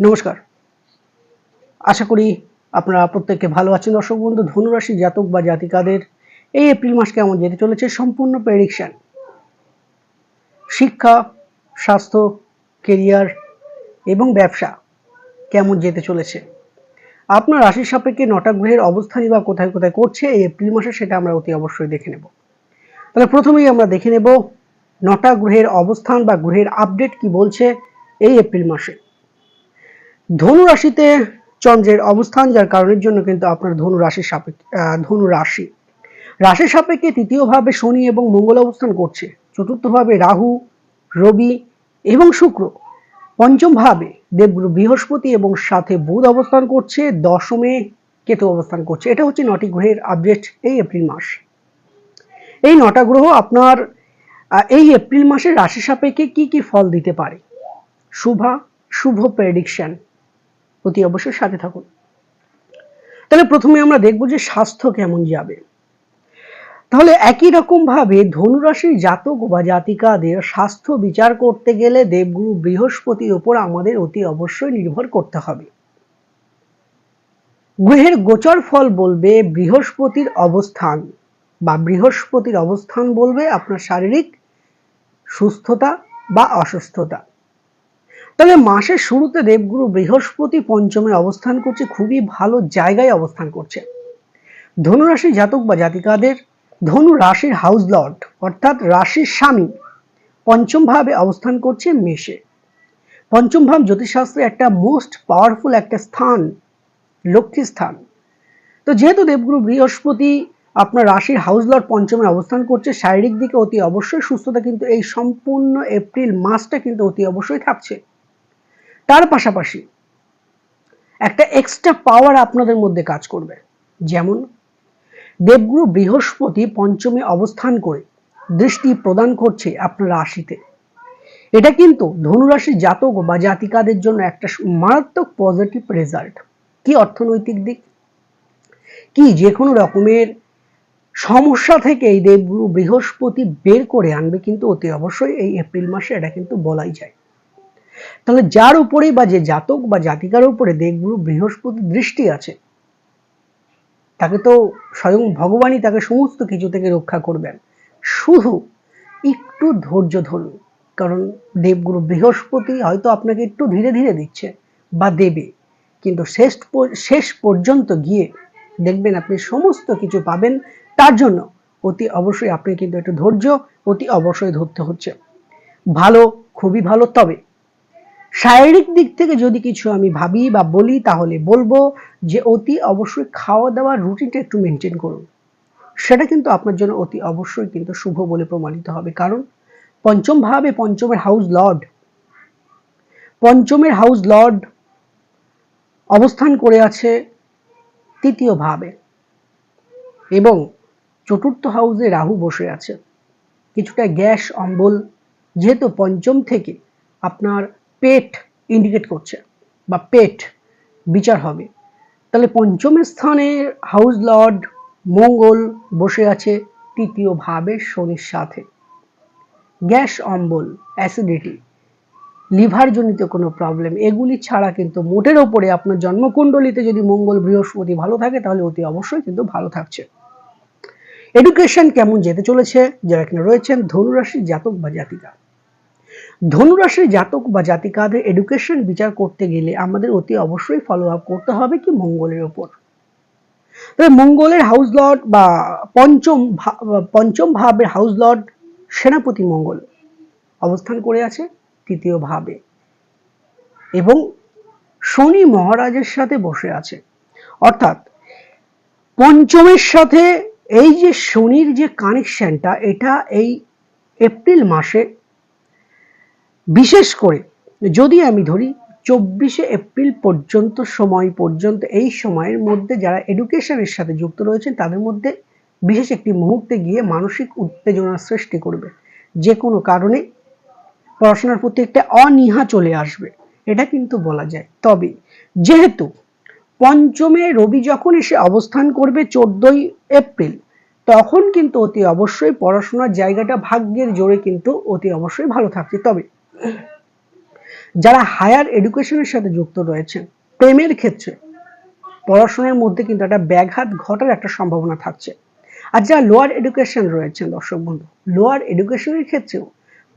নমস্কার। আশা করি আপনারা প্রত্যেককে ভালো আছেন। দর্শক বন্ধু, ধনুরাশি জাতক বা জাতিকাদের এই এপ্রিল মাস কেমন যেতে চলেছে সম্পূর্ণ প্রেডিকশন শিক্ষা, স্বাস্থ্য কেরিয়ার এবং ব্যবসা কেমন যেতে চলেছে? আপনার রাশির সাপেক্ষে নটা গ্রহের অবস্থানই বা কোথায় কোথায় করছে এই এপ্রিল মাসে সেটা আমরা অতি অবশ্যই দেখে নেব। তাহলে প্রথমেই আমরা দেখে নেব নটা গ্রহের অবস্থান বা গ্রহের আপডেট কি বলছে এই এপ্রিল মাসে। ধনু রাশিতে চন্দ্রের অবস্থান, যার কারণের জন্য কিন্তু আপনার ধনু রাশির সাপেক্ষে ধনু রাশি রাশির সাপেক্ষে তৃতীয়ভাবে শনি এবং মঙ্গল অবস্থান করছে। চতুর্থভাবে রাহু, রবি এবং শুক্র। পঞ্চম ভাবে দেবগুরু বৃহস্পতি এবং সাথে বুধ অবস্থান করছে। দশমে কেতু অবস্থান করছে। এটা হচ্ছে নটি গ্রহের আপডেট এই এপ্রিল মাস। এই নটা গ্রহ আপনার এই এপ্রিল মাসের রাশি সাপেক্ষে কি কি ফল দিতে পারে? শুভা, শুভ প্রেডিকশন অতি অবশ্যই সাথে থাকুন। তাহলে প্রথমে আমরা দেখব যে স্বাস্থ্য কেমন যাবে। তাহলে একই রকম ভাবে ধনুরাশির জাতক বা জাতিকাদের স্বাস্থ্য বিচার করতে গেলে দেবগুরু বৃহস্পতির ওপর আমাদের অতি অবশ্যই নির্ভর করতে হবে। গ্রহের গোচর ফল বলবে বৃহস্পতির অবস্থান বা বৃহস্পতির অবস্থান বলবে আপনার শারীরিক সুস্থতা বা অসুস্থতা। তবে মাসের শুরুতে দেবগুরু বৃহস্পতি পঞ্চমে অবস্থান করছে, খুবই ভালো জায়গায় অবস্থান করছে। ধনুরাশি জাতক বা জাতিকাদের ধনু রাশির হাউস লর্ড, অর্থাৎ রাশির স্বামী, পঞ্চম ভাবে অবস্থান করছে মেষে। পঞ্চম ভাব জ্যোতিষশাস্ত্রে একটা মোস্ট পাওয়ারফুল একটা স্থান লক্ষ্মী স্থান। তো যেহেতু দেবগুরু বৃহস্পতি আপনার রাশির হাউস লর্ড পঞ্চমে অবস্থান করছে, শারীরিক দিকে অতি অবশ্যই সুস্থতা কিন্তু এই সম্পূর্ণ এপ্রিল মাসটা কিন্তু অতি অবশ্যই থাকছে। তার পাশাপাশি একটা এক্সট্রা পাওয়ার আপনাদের মধ্যে কাজ করবে। যেমন দেবগুরু বৃহস্পতি পঞ্চমে অবস্থান করে দৃষ্টি প্রদান করছে আপনার রাশিতে। এটা কিন্তু ধনুরাশির জাতক বা জাতিকাদের জন্য একটা মারাত্মক পজিটিভ রেজাল্ট কি অর্থনৈতিক দিক? কি যে কোনো রকমের সমস্যা থেকে এই দেবগুরু বৃহস্পতি বের করে আনবে কিন্তু অতি অবশ্যই এই এপ্রিল মাসে, এটা কিন্তু বলাই যায়। তাহলে যার উপরে বা যে জাতক বা জাতিকার উপরে দেবগুরু বৃহস্পতি দৃষ্টি আছে, তাকে তো স্বয়ং ভগবানই তাকে সমস্ত কিছু থেকে রক্ষা করবেন। শুধু একটু ধৈর্য ধরুন, কারণ দেবগুরু বৃহস্পতি হয়তো আপনাকে একটু ধীরে ধীরে দিচ্ছে বা দেবে, কিন্তু শেষ শেষ পর্যন্ত গিয়ে দেখবেন আপনি সমস্ত কিছু পাবেন, তার জন্য অতি অবশ্যই আপনি কিন্তু একটু ধৈর্য অতি অবশ্যই ধরতে হচ্ছে। ভালো, খুবই ভালো, তবে শারীরিক দিক থেকে যদি কিছু আমি ভাবি বা বলি, তাহলে বলব যে অতি অবশ্যই খাওয়া দাওয়ার রুটিনটা একটু মেনটেন করুন। সেটা কিন্তু আপনার জন্য অতি অবশ্যই কিন্তু শুভ বলে প্রমাণিত হবে। কারণ পঞ্চম ভাবে পঞ্চমের হাউস লর্ড পঞ্চমের হাউস লর্ড অবস্থান করে আছে তৃতীয় ভাবে। এবং চতুর্থ হাউসে রাহু বসে আছে। কিছুটা গ্যাস, অম্বল, যেহেতু পঞ্চম থেকে আপনার পেট ইন্ডিকেট করছে, বা পেট বিচার হবে। তাহলে পঞ্চম স্থানে হাউস লর্ড মঙ্গল বসে আছে তৃতীয় ভাবে শনির সাথে। গ্যাস, অম্বল অ্যাসিডিটি লিভার জনিত কোনো প্রবলেম এগুলি ছাড়া কিন্তু মোটের ওপরে আপনার জন্মকুণ্ডলিতে যদি মঙ্গল বৃহস্পতি ভালো থাকে, তাহলে অতি অবশ্যই কিন্তু ভালো থাকছে। এডুকেশন কেমন যেতে চলেছে? যারা এখানে রয়েছেন ধনুরাশি জাতক বা জাতিকা। ধনুরাশির জাতক বা জাতিকাদের এডুকেশন বিচার করতে গেলে আমাদের অতি অবশ্যই ফলো আপ করতে হবে কি মঙ্গলের ওপর তবে মঙ্গলের হাউস লর্ড বা পঞ্চম পঞ্চম ভাবের হাউস লর্ড সেনাপতি মঙ্গল অবস্থান করে আছে তৃতীয় ভাবে এবং শনি মহারাজের সাথে বসে আছে। অর্থাৎ পঞ্চমের সাথে এই যে শনির যে কানেকশনটা এটা এই এপ্রিল মাসে বিশেষ করে যদি আমি ধরি চব্বিশে এপ্রিল পর্যন্ত সময় পর্যন্ত এই সময়ের মধ্যে যারা এডুকেশনের সাথে যুক্ত রয়েছেন, তাদের মধ্যে বিশেষ একটি মুহূর্তে গিয়ে মানসিক উত্তেজনার সৃষ্টি করবে। যে কোনো কারণে পড়াশোনার প্রতি একটা অনীহা চলে আসবে, এটা কিন্তু বলা যায়। তবে যেহেতু পঞ্চমে রবি যখন এসে অবস্থান করবে চোদ্দই এপ্রিল, তখন কিন্তু অতি অবশ্যই পড়াশোনার জায়গাটা ভাগ্যের জোরে কিন্তু অতি অবশ্যই ভালো থাকছে। তবে যারা হায়ার এডুকেশনের সাথে যুক্ত রয়েছেন প্রেমের ক্ষেত্রে পড়াশোনার মধ্যে কিন্তু একটা ব্যাঘাত ঘটার একটা সম্ভাবনা থাকছে। আর যারা লোয়ার এডুকেশন রয়েছেন, দর্শক বন্ধু লোয়ার এডুকেশনের ক্ষেত্রেও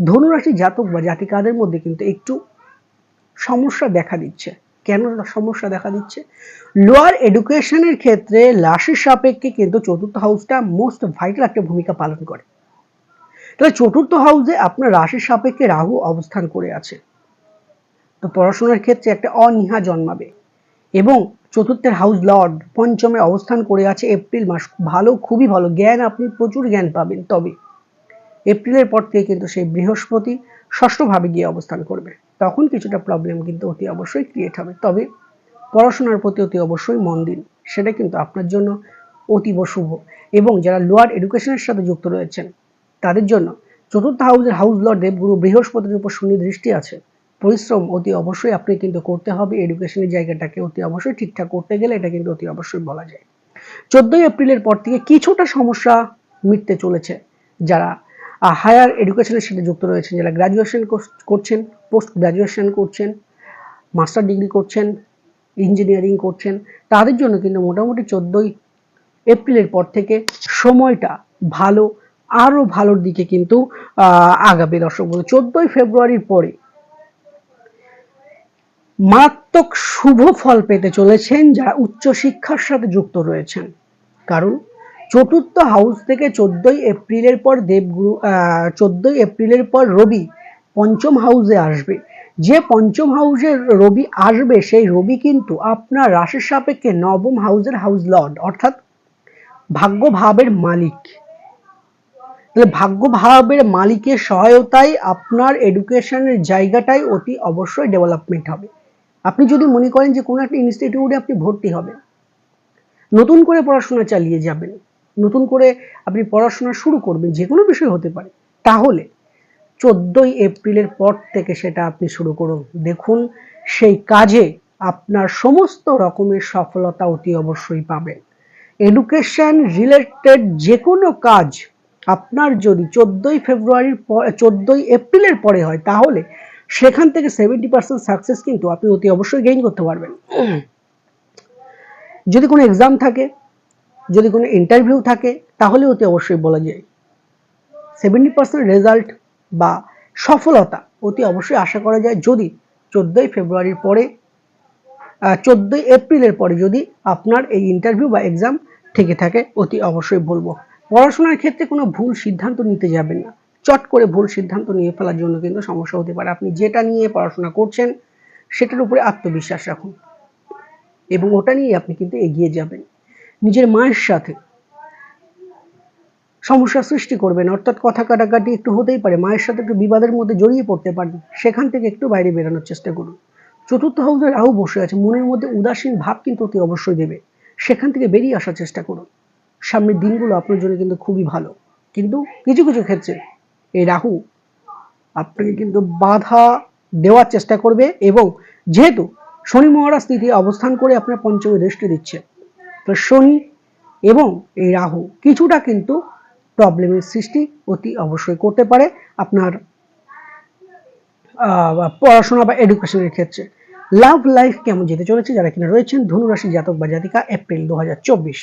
ধনুরাশি জাতক বা জাতিকাদের মধ্যে কিন্তু একটু সমস্যা দেখা দিচ্ছে। কেন সমস্যা দেখা দিচ্ছে? লোয়ার এডুকেশনের ক্ষেত্রে রাশির সাপেক্ষে কিন্তু চতুর্থ হাউসটা মোস্ট ভাইটাল একটা ভূমিকা পালন করে। তাহলে চতুর্থ হাউসে আপনার রাশির সাপেক্ষে রাহু অবস্থান করে আছে। তো পড়াশোনার ক্ষেত্রে একটা অনীহা জন্মাবে এবং চতুর্থের হাউস লর্ড পঞ্চমে অবস্থান করে আছে এপ্রিল মাস। ভালো, খুবই ভালো, জ্ঞান আপনি প্রচুর জ্ঞান পাবেন, তবে এপ্রিলের পর থেকে কিন্তু সেই বৃহস্পতি ষষ্ঠভাবে গিয়ে অবস্থান করবে। তখন কিছুটা প্রবলেম কিন্তু অতি অবশ্যই ক্রিয়েট হবে, তবে পড়াশোনার প্রতি অতি অবশ্যই মন দিন। সেটা কিন্তু আপনার জন্য অতীব শুভ। এবং যারা লোয়ার এডুকেশনের সাথে যুক্ত রয়েছেন তাদের জন্য চতুর্থ হাউসের হাউস লর্ড দেবগুরু বৃহস্পতির উপর শনি দৃষ্টি আছে। পরিশ্রম অতি অবশ্যই আপনি কিন্তু করতে হবে। এডুকেশনের জায়গাটাকে অতি অবশ্যই ঠিকঠাক করতে গেলে এটা কিন্তু অতি অবশ্যই বলা যায়। চোদ্দই এপ্রিলের পর থেকে কিছুটা সমস্যা মিটতে চলেছে। যারা হায়ার এডুকেশনের সাথে যুক্ত রয়েছেন, যারা গ্রাজুয়েশন করছেন, পোস্ট গ্র্যাজুয়েশন করছেন, মাস্টার ডিগ্রি করছেন, ইঞ্জিনিয়ারিং করছেন, তাদের জন্য কিন্তু মোটামুটি চোদ্দই এপ্রিলের পর থেকে সময়টা ভালো আরও ভালোর দিকে কিন্তু আগাবে দর্শক বন্ধু। চোদ্দই ফেব্রুয়ারির পরে মারাত্মক শুভ ফল পেতে চলেছেন যারা উচ্চ শিক্ষার সাথে যুক্ত রয়েছেন। কারণ চতুর্থ হাউস থেকে চোদ্দই এপ্রিলের পর দেবগুরু চোদ্দই এপ্রিলের পর রবি পঞ্চম হাউসে আসবে। যে পঞ্চম হাউসে রবি আসবে, সেই রবি কিন্তু আপনার রাশির সাপেক্ষে নবম হাউসের হাউস লর্ড, অর্থাৎ ভাগ্যভাবের মালিক। তাহলে ভাগ্যভাবের মালিকের সহায়তায় আপনার এডুকেশনের জায়গাটাই অতি অবশ্যই ডেভেলপমেন্ট হবে। আপনি যদি মনে করেন যে কোনো একটা ইনস্টিটিউটে আপনি ভর্তি হবেন, নতুন করে পড়াশোনা চালিয়ে যাবেন, নতুন করে আপনি পড়াশোনা শুরু করবেন, যে কোনো বিষয় হতে পারে, তাহলে চোদ্দই এপ্রিলের পর থেকে সেটা আপনি শুরু করুন। দেখুন, সেই কাজে আপনার সমস্ত রকমের সফলতা অতি অবশ্যই পাবেন। এডুকেশন রিলেটেড যে কোনো কাজ আপনার যদি চোদ্দই ফেব্রুয়ারির পর চোদ্দই এপ্রিলের পরে হয়, তাহলে সেখান থেকে সেভেন্টি পার্সেন্ট সাকসেস কিন্তু আপনি অতি অবশ্যই গেইন করতে পারবেন। যদি কোনো এক্সাম থাকে, যদি কোনো ইন্টারভিউ থাকে, তাহলে অতি অবশ্যই বলা যায়। সেভেন্টি পার্সেন্ট রেজাল্ট বা সফলতা অতি অবশ্যই আশা করা যায় যদি চোদ্দোই ফেব্রুয়ারির পরে চোদ্দোই এপ্রিলের পরে যদি আপনার এই ইন্টারভিউ বা এক্সাম থেকে থাকে, অতি অবশ্যই বলব। পড়াশোনার ক্ষেত্রে কোনো ভুল সিদ্ধান্ত নিতে যাবেন না। চট করে ভুল সিদ্ধান্ত নিয়ে ফেলার জন্য কিন্তু সমস্যা হতে পারে। আপনি যেটা নিয়ে পড়াশোনা করছেন, সেটার উপরে আত্মবিশ্বাস রাখুন এবং ওটা নিয়ে আপনি কিন্তু এগিয়ে যাবেন। নিজের মায়ের সাথে সমস্যা সৃষ্টি করবেন। অর্থাৎ কথা কাটাকাটি একটু হতেই পারে। মায়ের সাথে একটু বিবাদের মধ্যে জড়িয়ে পড়তে পারেন। সেখান থেকে একটু বাইরে বেরানোর চেষ্টা করুন। চতুর্থ হাউসে রাহু বসে আছে। মনের মধ্যে উদাসীন ভাব কিন্তু অতি অবশ্যই দেবে। সেখান থেকে বেরিয়ে আসার চেষ্টা করুন। সামনের দিনগুলো আপনার জন্য কিন্তু খুবই ভালো। কিন্তু কিছু কিছু ক্ষেত্রে এই রাহু আপনাকে কিন্তু বাধা দেওয়ার চেষ্টা করবে এবং যেহেতু শনি মহারাজ তিথি অবস্থান করে আপনার পঞ্চমী দৃষ্টি দিচ্ছে, তো শনি এবং এই রাহু কিছুটা কিন্তু প্রবলেমের সৃষ্টি অতি অবশ্যই করতে পারে আপনার পড়াশোনা বা এডুকেশনের ক্ষেত্রে। লাভ লাইফ কেমন যেতে চলেছে? যারা কিনা রয়েছেন, ধনুরাশি জাতক বা জাতিকা এপ্রিল দু হাজার চব্বিশ।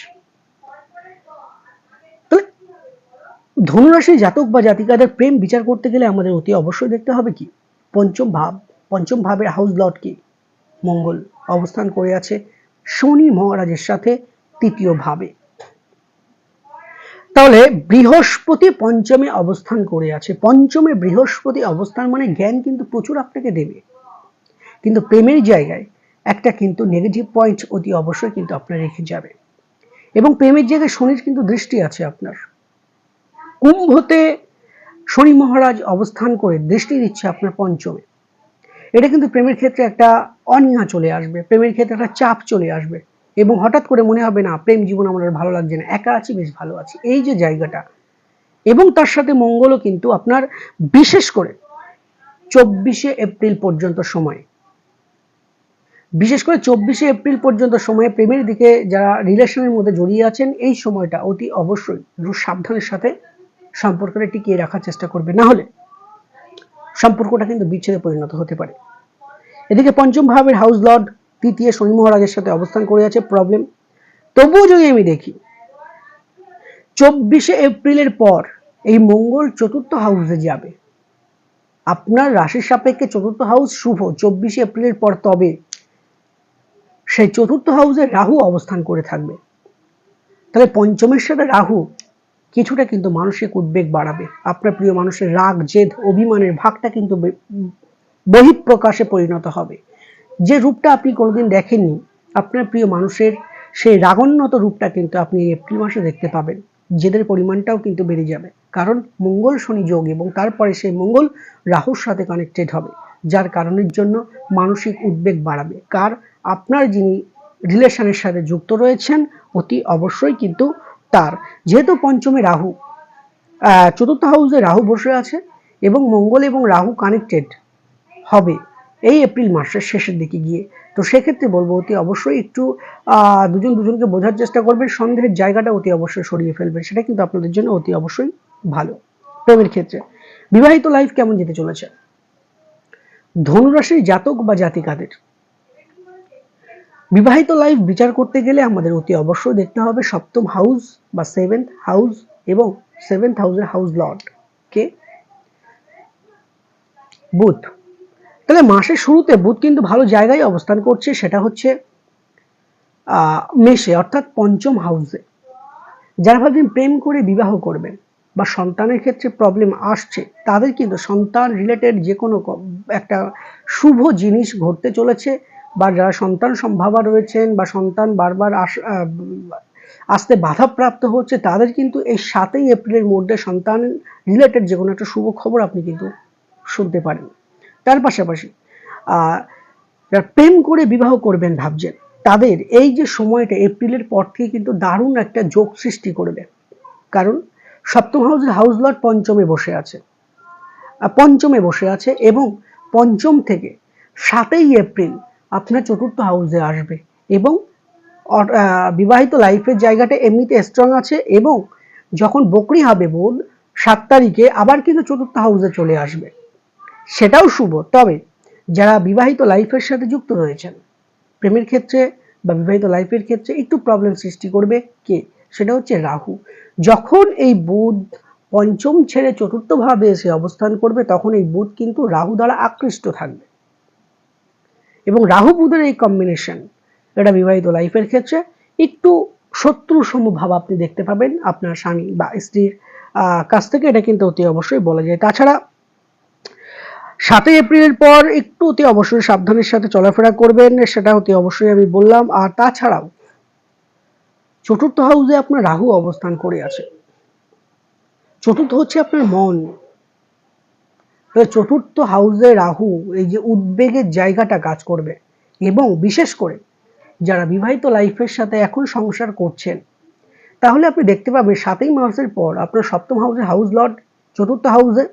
ধনুরাশি জাতক বা জাতিকাদের প্রেম বিচার করতে গেলে আমাদের অতি অবশ্যই দেখতে হবে কি? পঞ্চম ভাব, পঞ্চম ভাবের হাউস লট কি? মঙ্গল অবস্থান করে আছে শনি মহারাজের সাথে তৃতীয় ভাবে। তাহলে বৃহস্পতি পঞ্চমে অবস্থান করে আছে। পঞ্চমে বৃহস্পতি অবস্থান মানে জ্ঞান কিন্তু প্রচুর আপনাকে দেবে। কিন্তু প্রেমের জায়গায় একটা কিন্তু নেগেটিভ পয়েন্ট অতি অবশ্যই কিন্তু আপনার রেখে যাবে। এবং প্রেমের জায়গায় শনির কিন্তু দৃষ্টি আছে আপনার। কুম্ভতে শনি মহারাজ অবস্থান করে দৃষ্টি দিচ্ছে আপনার পঞ্চমে। এটা কিন্তু প্রেমের ক্ষেত্রে একটা অনীহা চলে আসবে, প্রেমের ক্ষেত্রে একটা চাপ চলে আসবে এবং হঠাৎ করে মনে হবে, না, প্রেম জীবন আমার ভালো লাগছে না, একা আছি, বেশ ভালো আছি। এই যে জায়গাটা, এবং তার সাথে মঙ্গলও কিন্তু আপনার বিশেষ করে চব্বিশে এপ্রিল পর্যন্ত সময়। বিশেষ করে চব্বিশে এপ্রিল পর্যন্ত সময়ে প্রেমের দিকে যারা রিলেশনের মধ্যে জড়িয়ে আছেন, এই সময়টা অতি অবশ্যই সাবধানের সাথে সম্পর্কটা টিকিয়ে রাখার চেষ্টা করবে। না হলে সম্পর্কটা কিন্তু বিচ্ছেদে পরিণত হতে পারে। এদিকে পঞ্চম ভাবের হাউস লর্ড তৃতীয় শনি মহারাজের সাথে অবস্থান করে আছে, প্রবলেম। তবুও যদি আমি দেখি, চব্বিশে এপ্রিলের পর এই মঙ্গল চতুর্থ হাউসে যাবে। আপনার রাশির সাপেক্ষে চতুর্থ হাউস শুভ, চব্বিশে এপ্রিলের পর তবে সেই চতুর্থ হাউসে রাহু অবস্থান করে থাকবে। তাহলে পঞ্চমের সাথে রাহু কিছুটা কিন্তু মানসিক উদ্বেগ বাড়াবে। আপনার প্রিয় মানুষের রাগ, জেদ, অভিমানের ভাগটা কিন্তু বহিঃপ্রকাশে পরিণত হবে। যে রূপটা আপনি কোনোদিন দেখেননি, আপনার প্রিয় মানুষের সেই রাগোন্নত রূপটা কিন্তু আপনি এপ্রিল মাসে দেখতে পাবেন। জেদের পরিমাণটাও কিন্তু বেড়ে যাবে। কারণ মঙ্গল, শনি, যোগ এবং তারপরে সেই মঙ্গল রাহুর সাথে কানেক্টেড হবে, যার কারণের জন্য মানসিক উদ্বেগ বাড়াবে। কার? আপনার যিনি রিলেশনের সাথে যুক্ত রয়েছেন, অতি অবশ্যই কিন্তু তার, যেহেতু পঞ্চমে রাহু চতুর্থ হাউসে রাহু বসে আছে এবং মঙ্গল এবং রাহু কানেক্টেড হবে এই এপ্রিল মাসের শেষের দিকে গিয়ে। তো সেক্ষেত্রে বলব, অতি অবশ্যই একটু দুজন দুজনকে বোঝার চেষ্টা করবেন, সন্দেহের জায়গাটা অতি অবশ্যই সরিয়ে ফেলবেন, সেটা কিন্তু আপনাদের জন্য অতি অবশ্যই ভালো। প্রেমের ক্ষেত্রে, বিবাহিত লাইফ কেমন যেতে চলেছে? ধনুরাশির জাতক বা জাতিকাদের বিবাহিত লাইফ বিচার করতে গেলে আমাদের অতি অবশ্যই দেখতে হবে সপ্তম হাউস বা সেভেন্থ হাউস এবং সেভেন্থ হাউসের হাউস লর্ড কে? বুধ। তাহলে মাসের শুরুতে বুধ কিন্তু ভালো জায়গায় অবস্থান করছে, সেটা হচ্ছে মেষে, অর্থাৎ পঞ্চম হাউসে যারা ভাবছেন প্রেম করে বিবাহ করবেন বা সন্তানের ক্ষেত্রে প্রবলেম আসছে, তাদের কিন্তু সন্তান রিলেটেড যে কোনো একটা শুভ জিনিস ঘটতে চলেছে বা যারা সন্তান সম্ভাবা রয়েছেন বা সন্তান বারবার আস আসতে বাধাপ্রাপ্ত হচ্ছে তাদের কিন্তু এই সাতই এপ্রিলের মধ্যে সন্তান রিলেটেড যে কোনো একটা শুভ খবর আপনি কিন্তু শুনতে পারেন। তার পাশাপাশি আহ, প্রেম করে বিবাহ করবেন ভাবছেন তাদের এই যে সময়টা এপ্রিলের পর থেকে কিন্তু দারুণ একটা যোগ সৃষ্টি করবে। কারণ সপ্তম হাউসের হাউস লর্ড পঞ্চমে বসে আছে। পঞ্চমে বসে আছে এবং পঞ্চম থেকে সাতই এপ্রিল আপনার চতুর্থ হাউসে আসবে। এবং বিবাহিত লাইফের জায়গাটা এমনিতে স্ট্রং আছে এবং যখন বকরি হবে বোধ, সাত তারিখে আবার কিন্তু চতুর্থ হাউসে চলে আসবে। সেটাও শুভ। তবে, যারা বিবাহিত লাইফের সাথে যুক্ত রয়েছেন, প্রেমের ক্ষেত্রে বা বিবাহিত লাইফের ক্ষেত্রে একটু প্রবলেম সৃষ্টি করবে কে? সেটা হচ্ছে রাহু। যখন এই বুধ পঞ্চম ছেড়ে চতুর্থভাবে এসে অবস্থান করবে, তখন এই বুধ কিন্তু রাহু দ্বারা আকৃষ্ট থাকবে। এবং রাহু বুধের এই কম্বিনেশন এটা বিবাহিত লাইফের ক্ষেত্রে একটু শত্রু সমভাব আপনি দেখতে পাবেন আপনার স্বামী বা স্ত্রীর কাছ থেকে, এটা কিন্তু অতি অবশ্যই বলা যায়। তাছাড়া সাতই এপ্রিলের পর একটু অতি অবশ্যই সাবধানের সাথে চলাফেরা করবেন, সেটা অতি অবশ্যই আমি বললাম। আর তাছাড়াও চতুর্থ হাউসে আপনার রাহু অবস্থান করে আছে। চতুর্থ হচ্ছে আপনার মন। চতুর্থ হাউসে রাহু এই যে উদ্বেগের জায়গাটা কাজ করবে। এবং বিশেষ করে যারা বিবাহিত লাইফের সাথে এখন সংসার করছেন, তাহলে আপনি দেখতে পাবেন সাতই মার্চের পর আপনার সপ্তম হাউসে হাউস লর্ড চতুর্থ হাউসে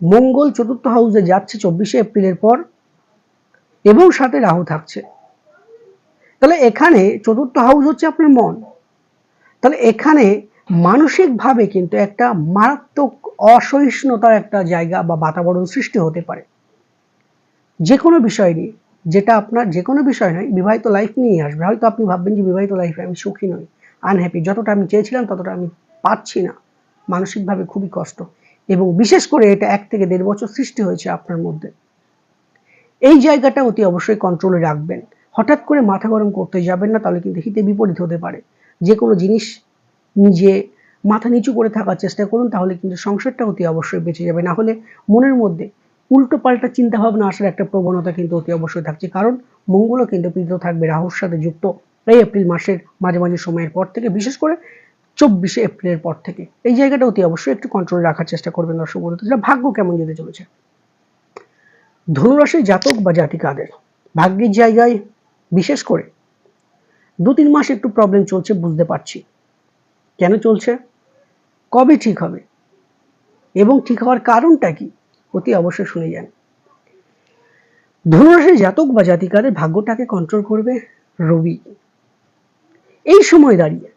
মঙ্গল চতুর্থ হাউসে যাচ্ছে চব্বিশে এপ্রিলের পর, এবং সাথে রাহু থাকছে। তাহলে এখানে চতুর্থ হাউস হচ্ছে আপনার মন। তাহলে এখানে মানসিকভাবে কিন্তু একটা মারাত্মক অসহিষ্ণুতার একটা জায়গা বা বাতাবরণ সৃষ্টি হতে পারে। যে কোনো বিষয় নিয়ে, যেটা আপনার যে কোনো বিষয় নয়, বিবাহিত লাইফ নিয়ে আসবে। হয়তো আপনি ভাববেন যে বিবাহিত লাইফে আমি সুখী নই আনহ্যাপি যতটা আমি চেয়েছিলাম ততটা আমি পাচ্ছি না। মানসিকভাবে খুবই কষ্ট। এবং বিশেষ করে এটা এক থেকে দেড় বছর সৃষ্টি হয়েছে আপনার মধ্যে। এই জায়গাটা অতি অবশ্যই কন্ট্রোলে রাখবেন। হঠাৎ করে মাথা গরম করতে যাবেন না, তাহলে কিন্তু হিতে বিপরীত হতে পারে। যে কোনো জিনিস নিজে মাথা নিচু করে থাকার চেষ্টা করুন, তাহলে কিন্তু সংসারটা অতি অবশ্যই বেঁচে যাবে। না হলে মনের মধ্যে উল্টো পাল্টা চিন্তা ভাবনা আসার একটা প্রবণতা কিন্তু অতি অবশ্যই থাকছে। কারণ মঙ্গলও কিন্তু পীড়িত থাকবে, রাহুর সাথে যুক্ত এই এপ্রিল মাসের মাঝামাঝি সময়ের পর থেকে, বিশেষ করে চব্বিশে এপ্রিলের পর থেকে। এই জায়গাটা অতি অবশ্যই একটু কন্ট্রোলে রাখার চেষ্টা করবেন দর্শক যেটা ভাগ্য কেমন যেতে চলেছে? ধনুরাশির জাতক বা জাতিকাদের ভাগ্যের জায়গায় বিশেষ করে দু তিন মাস একটু প্রবলেম চলছে, বুঝতে পারছি। চলছে? কবে ঠিক হবে? এবং ঠিক হওয়ার কারণটা কি? অতি অবশ্যই শুনে যান। ধনুরাশির জাতক বা জাতিকাদের ভাগ্যটাকে কন্ট্রোল করবে রবি। এই সময় দাঁড়িয়ে,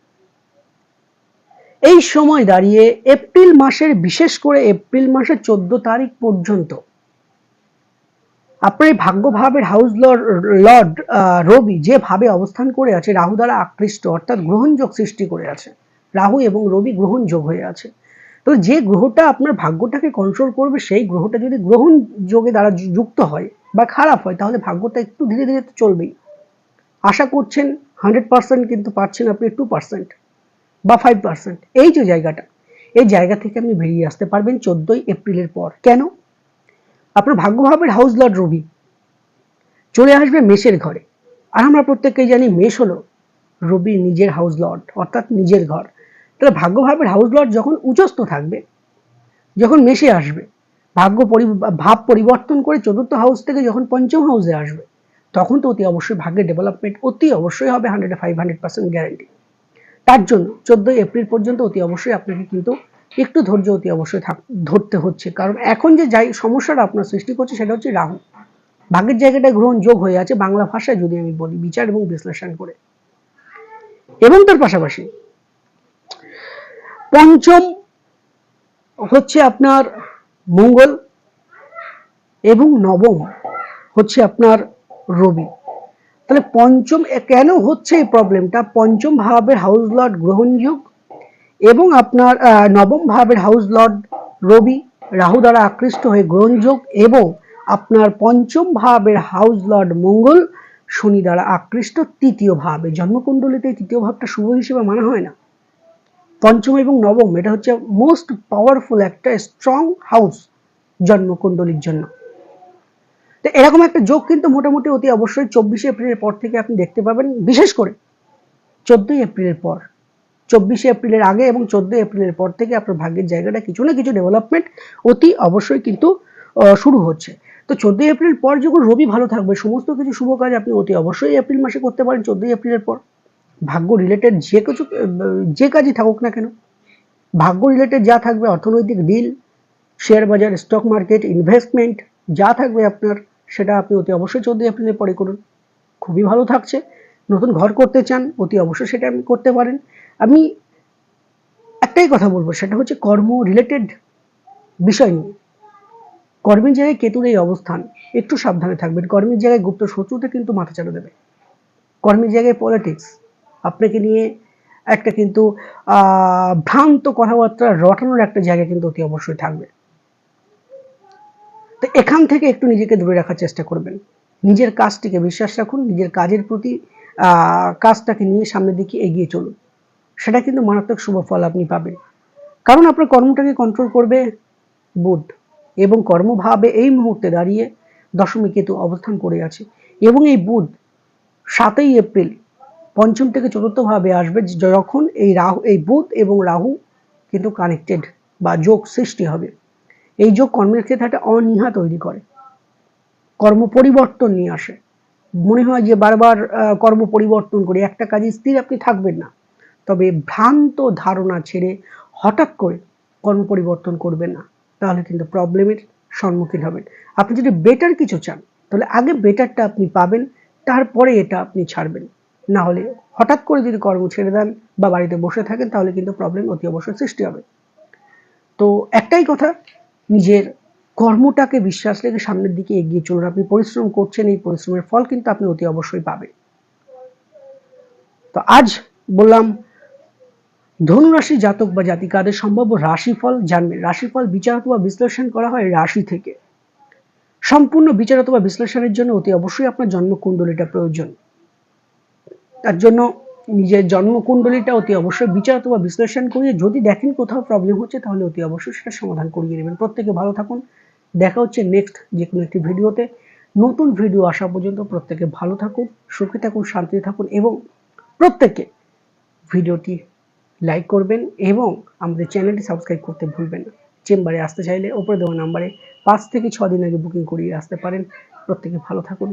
এই সময় দাঁড়িয়ে এপ্রিল মাসের, বিশেষ করে এপ্রিল মাসের চোদ্দ তারিখ পর্যন্ত আপনার ভাগ্যভাবের হাউস লর্ড রবি যে ভাবে অবস্থান করে আছে, রাহু দ্বারা আকৃষ্ট, অর্থাৎ গ্রহণযোগ সৃষ্টি করে আছে রাহু এবং রবি গ্রহণযোগ হয়ে আছে। তো যে গ্রহটা আপনার ভাগ্যটাকে কন্ট্রোল করবে, সেই গ্রহটা যদি গ্রহণ যোগে দ্বারা যুক্ত হয় বা খারাপ হয়, তাহলে ভাগ্যটা একটু ধীরে ধীরে তো চলবেই। আশা করছেন হান্ড্রেড পার্সেন্ট কিন্তু পাচ্ছেন আপনি টু পার্সেন্ট বা ফাইভ পার্সেন্ট এই যে জায়গাটা, এই জায়গা থেকে আপনি বেরিয়ে আসতে পারবেন চোদ্দই এপ্রিলের পর। কেন? আপনার ভাগ্যভাবের হাউস লর্ড রবি চলে আসবে মেষের ঘরে। আর আমরা প্রত্যেককেই জানি মেষ হলো রবি নিজের হাউস লর্ড অর্থাৎ নিজের ঘর। তাহলে ভাগ্যভাবের হাউস লর্ড যখন উচস্থ থাকবে, যখন মেশে আসবে, ভাগ্য পরি ভাব পরিবর্তন করে চতুর্থ হাউস থেকে যখন পঞ্চম হাউসে আসবে, তখন তো অতি অবশ্যই ভাগ্যের ডেভেলপমেন্ট অতি অবশ্যই হবে hundred five hundred percent guarantee তার জন্য চোদ্দই এপ্রিল পর্যন্ত অতি অবশ্যই আপনাকে কিন্তু একটু ধৈর্য অতি অবশ্যই থাক ধরতে হচ্ছে। কারণ এখন যে যাই সমস্যাটা আপনার সৃষ্টি করছে সেটা হচ্ছে রাহু। ভাগ্যের জায়গাটা গ্রহণ যোগ হয়ে আছে বাংলা ভাষায় যদি আমি বলি, বিচার এবং বিশ্লেষণ করে। এবং তার পাশাপাশি পঞ্চম হচ্ছে আপনার মঙ্গল এবং নবম হচ্ছে আপনার রবি। তাহলে পঞ্চম কেন হচ্ছে এই প্রবলেমটা পঞ্চম ভাবের হাউস লর্ড গ্রহণযোগ এবং আপনার নবম ভাবের হাউস লর্ড রবি রাহু দ্বারা আকৃষ্ট হয়ে গ্রহণযোগ এবং আপনার পঞ্চম ভাবের হাউস লর্ড মঙ্গল শনি দ্বারা আকৃষ্ট তৃতীয় ভাবে। জন্মকুণ্ডলিতে তৃতীয় ভাবটা শুভ হিসেবে মানা হয় না। পঞ্চম এবং নবম, এটা হচ্ছে মোস্ট পাওয়ারফুল একটা স্ট্রং হাউস জন্মকুণ্ডলীর জন্য। তো এরকম একটা যোগ কিন্তু মোটামুটি অতি অবশ্যই চব্বিশে এপ্রিলের পর থেকে আপনি দেখতে পাবেন, বিশেষ করে চোদ্দই এপ্রিলের পর। চব্বিশে এপ্রিলের আগে এবং চোদ্দই এপ্রিলের পর থেকে আপনার ভাগ্যের জায়গাটা কিছু না কিছু ডেভেলপমেন্ট অতি অবশ্যই কিন্তু শুরু হচ্ছে। তো চোদ্দই এপ্রিল পর যখন রবি ভালো থাকবে, সমস্ত কিছু শুভ কাজ আপনি অতি অবশ্যই এপ্রিল মাসে করতে পারেন, চোদ্দই এপ্রিলের পর। ভাগ্য রিলেটেড যে কিছু, যে কাজই থাকুক না কেন, ভাগ্য রিলেটেড যা থাকবে, অর্থনৈতিক ডিল শেয়ার বাজার স্টক মার্কেট ইনভেস্টমেন্ট যা থাকবে আপনার, সেটা আপনি অতি অবশ্যই চোদ্দই এপ্রিলের পরে করুন। খুবই ভালো থাকছে। নতুন ঘর করতে চান, অতি অবশ্যই সেটা আপনি করতে পারেন। আমি একটাই কথা বলব, সেটা হচ্ছে কর্ম রিলেটেড বিষয় নিয়ে। কর্মের জায়গায় কেতুর এই অবস্থান, একটু সাবধানে থাকবেন। কর্মের জায়গায় গুপ্ত শত্রুতে কিন্তু মাথা চাড়া দেবে। কর্মের জায়গায় পলিটিক্স আপনাকে নিয়ে একটা কিন্তু ভ্রান্ত কথাবার্তা রটানোর একটা জায়গা কিন্তু অতি অবশ্যই থাকবে। তো এখান থেকে একটু নিজেকে দূরে রাখার চেষ্টা করবেন। নিজের কাজটিকে বিশ্বাস রাখুন, নিজের কাজের প্রতি কাজটাকে নিয়ে সামনের দিকে এগিয়ে চলুন। সেটা কিন্তু মারাত্মক শুভ ফল আপনি পাবেন। কারণ আপনার কর্মটাকে কন্ট্রোল করবে বুধ এবং কর্মভাবে এই মুহূর্তে দাঁড়িয়ে দশমী কেতু অবস্থান করে আছে এবং এই বুধ সাতই এপ্রিল পঞ্চম থেকে চতুর্থ ভাবে আসবে যখন এই রাহু, এই বুধ এবং রাহু কিন্তু কানেক্টেড বা যোগ সৃষ্টি হবে। এই যোগ কর্মের ক্ষেত্রে একটা অনীহা তৈরি করে। কর্ম পরিবর্তন নিয়ে আসে। মনে হয় যে বারবার কর্ম পরিবর্তন করে একটা কাজে স্থির আপনি থাকবেন না। তবে ভ্রান্ত ধারণা ছেড়ে হঠাৎ করে কর্ম পরিবর্তন করবেন না, তাহলে কিন্তু প্রবলেমের সম্মুখীন হবেন। আপনি যদি বেটার কিছু চান, তাহলে আগে বেটারটা আপনি পাবেন, তারপরে এটা আপনি ছাড়বেন। না হলে হঠাৎ করে যদি কর্ম ছেড়ে দেন বা বাড়িতে বসে থাকেন, তাহলে কিন্তু প্রবলেম অতি অবশ্যই সৃষ্টি হবে। তো একটাই কথা, নিজের কর্মটাকে বিশ্বাস রেখে সামনের দিকে এগিয়ে চলুন। আপনি পরিশ্রম করছেন, এই পরিশ্রমের ফল কিন্তু আপনি অতি অবশ্যই পাবেন। তো আজ বললাম, ধনুরাশি জাতক বা জাতিকাদের সম্ভাব্য রাশিফল জানবেন। রাশিফল বিচার অথবা বিশ্লেষণ করা হয় রাশি থেকে। সম্পূর্ণ বিচার অথবা বিশ্লেষণের জন্য অতি অবশ্যই আপনার জন্মকুণ্ডলীটা প্রয়োজন। তার জন্য নিজের জন্মকুণ্ডলীটা অতি অবশ্যই বিচার অথবা বিশ্লেষণ করিয়ে যদি দেখেন কোথাও প্রবলেম হচ্ছে, তাহলে অতি অবশ্যই সেটা সমাধান করিয়ে নেবেন। প্রত্যেকে ভালো থাকুন। দেখা হচ্ছে নেক্সট যে কোনো একটি ভিডিওতে। নতুন ভিডিও আসা পর্যন্ত প্রত্যেকে ভালো থাকুন, সুখী থাকুন, শান্তিতে থাকুন এবং প্রত্যেকে ভিডিওটি লাইক করবেন এবং আমাদের চ্যানেলটি সাবস্ক্রাইব করতে ভুলবেন না। চেম্বারে আসতে চাইলে ওপরে দেওয়া নাম্বারে পাঁচ থেকে ছ দিন আগে বুকিং করিয়ে আসতে পারেন। প্রত্যেকে ভালো থাকুন।